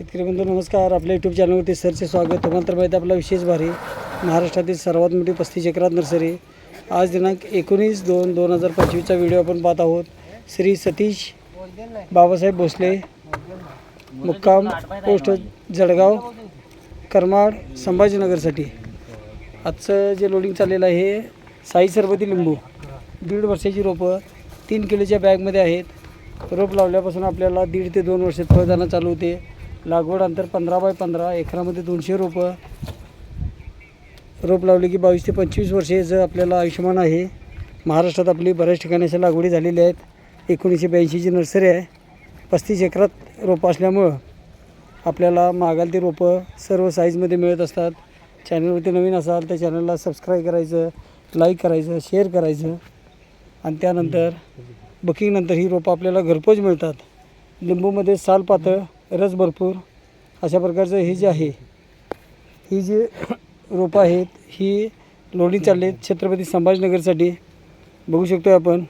शेतकरी बंधू नमस्कार. आपल्या यूट्यूब चॅनलवरती सरचे स्वागत. तुम्हाला तर माहिती आपला विशेष भारी महाराष्ट्रातील सर्वात मोठी पस्तीस एकरात नर्सरी. आज दिनांक एकोणीस दोन दोन हजार पंचवीसचा व्हिडिओ आपण पाहत आहोत. श्री सतीश बाबासाहेब भोसले मुक्काम पोस्ट जळगाव करमाड संभाजीनगरसाठी. आजचं जे लोडिंग चाललेलं आहे साई सरबती लिंबू. दीड वर्षाची रोपं तीन किलोच्या बॅगमध्ये आहेत. रोप लावल्यापासून आपल्याला दीड ते दोन वर्षात फळदाणा चालू होते. लागवड अंतर पंधरा बाय पंधरा एकरामध्ये दोनशे रोपं. रोप लावले की बावीस ते पंचवीस वर्षे जर आपल्याला आयुष्यमान आहे. महाराष्ट्रात आपली बऱ्याच ठिकाणी अशा लागवडी झालेल्या आहेत. एकोणीसशे ब्याऐंशीची नर्सरी आहे. पस्तीस एकरात रोपं असल्यामुळं आपल्याला मागाल ते रोपं सर्व साईजमध्ये मिळत असतात. चॅनलवरती नवीन असाल तर चॅनलला सबस्क्राईब करायचं लाईक करायचं शेअर करायचं. आणि त्यानंतर बुकिंगनंतर ही रोपं आपल्याला घरपोच मिळतात. लिंबूमध्ये साल पातळ रस भरपूर अशा प्रकारचं हे जे आहे ही जी रोपं आहेत ही लोणी चालले आहेत छत्रपती संभाजीनगरसाठी. बघू शकतो आपण.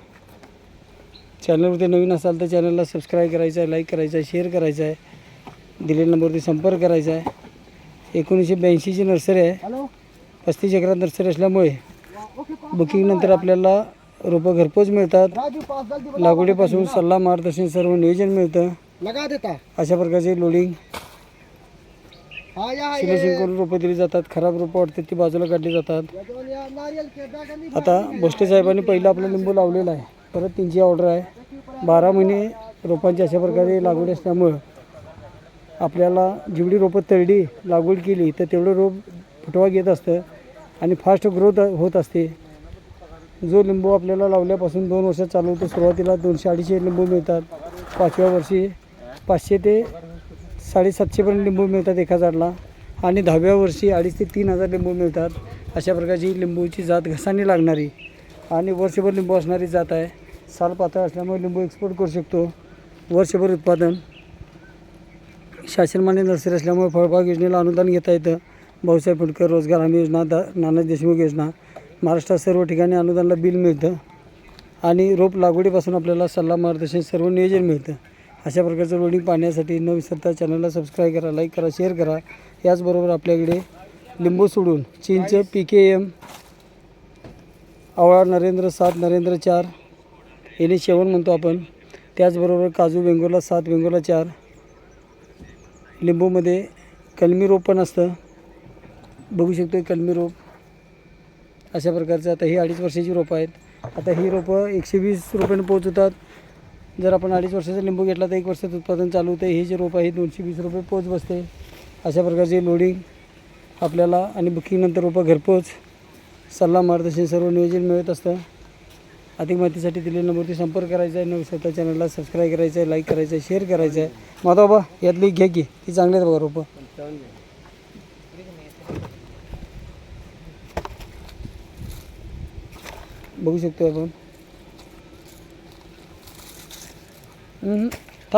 चॅनलवरती नवीन असाल तर चॅनलला सबस्क्राईब करायचं आहे लाईक करायचं आहे शेअर करायचं आहे. दिलेल्या नंबरवरती संपर्क करायचा आहे. एकोणीसशे ब्याऐंशीची नर्सरी आहे. पस्तीस एकरात नर्सरी असल्यामुळे बुकिंगनंतर आपल्याला रोपं घरपोच मिळतात. लागवडीपासून सल्ला मार्गदर्शन सर्व नियोजन मिळतं. लगा देता। अशा प्रकारचे लोडिंग हा या सिलेक्शन करून रोपं दिली जातात खराब रोपं वाटतात ती बाजूला काढली जातात. याच्यावर या नारियल के बॅगांनी आता भोसले साहेबांनी पहिलं आपलं लिंबू लावलेलं आहे. परत त्यांची ऑर्डर आहे. बारा महिने रोपांची अशा प्रकारे लागवड असल्यामुळं आपल्याला जेवढी रोपं तळडी लागवड केली तर तेवढं रोप फुटवा घेत असतं आणि फास्ट ग्रोथ होत असते. जो लिंबू आपल्याला लावल्यापासून दोन वर्षात चालू होतो सुरुवातीला दोनशे अडीचशे लिंबू मिळतात. पाचव्या वर्षी पाचशे ते साडेसातशेपर्यंत लिंबू मिळतात एका झाडला. आणि दहाव्या वर्षी अडीच ते तीन हजार लिंबू मिळतात. अशा प्रकारची लिंबूची जात घसानी लागणारी आणि वर्षभर लिंबू असणारी जात आहे. साल पातळ असल्यामुळे लिंबू एक्सपोर्ट करू शकतो. वर्षभर उत्पादन. शासनमान्य नर्सरी असल्यामुळे फळबाग योजनेला अनुदान घेता येतं. भाऊसाहेब फुटकर रोजगार हमी योजना दा नाना देशमुख योजना. महाराष्ट्रात सर्व ठिकाणी अनुदानाला बिल मिळतं. आणि रोप लागवडीपासून आपल्याला सल्ला मार्गदर्शन सर्व नियोजन मिळतं. अशा प्रकारचं रोडिंग पाहण्यासाठी न विसरता चॅनलला सबस्क्राईब करा लाईक करा शेअर करा. याचबरोबर आपल्याकडे लिंबू सोडून चीनचं पी के एम आवळा नरेंद्र सात नरेंद्र चार याने शेवण म्हणतो आपण. त्याचबरोबर काजू बेंगोला सात बेंगोला चार. लिंबूमध्ये कलमी रोप पण असतं. बघू शकतो कलमी रोप. अशा प्रकारचं आता ही अडीच वर्षाची रोपं आहेत. आता ही रोपं एकशे वीस रुपयानं पोहोचवतात. जर आपण अडीच वर्षाचा लिंबू घेतला तर एक वर्षात उत्पादन चालू होतं. हे जे रोपं आहे दोनशे वीस रुपये पोच बसते. अशा प्रकारचे लोडिंग आपल्याला आणि बुकिंगनंतर रोपं घरपोच. सल्ला मार्गदर्शन सर्व नियोजन मिळत असतं. अधिक माहितीसाठी दिलेल्या नंबरवरती संपर्क करायचा आहे. नवीन स्वतः चॅनलला सबस्क्राईब करायचं आहे लाईक करायचं आहे शेअर करायचं आहे. माता बाबा यातली घे की ती चांगली आहेत बघा रोपं. बघू शकतो आपण. Hı hı.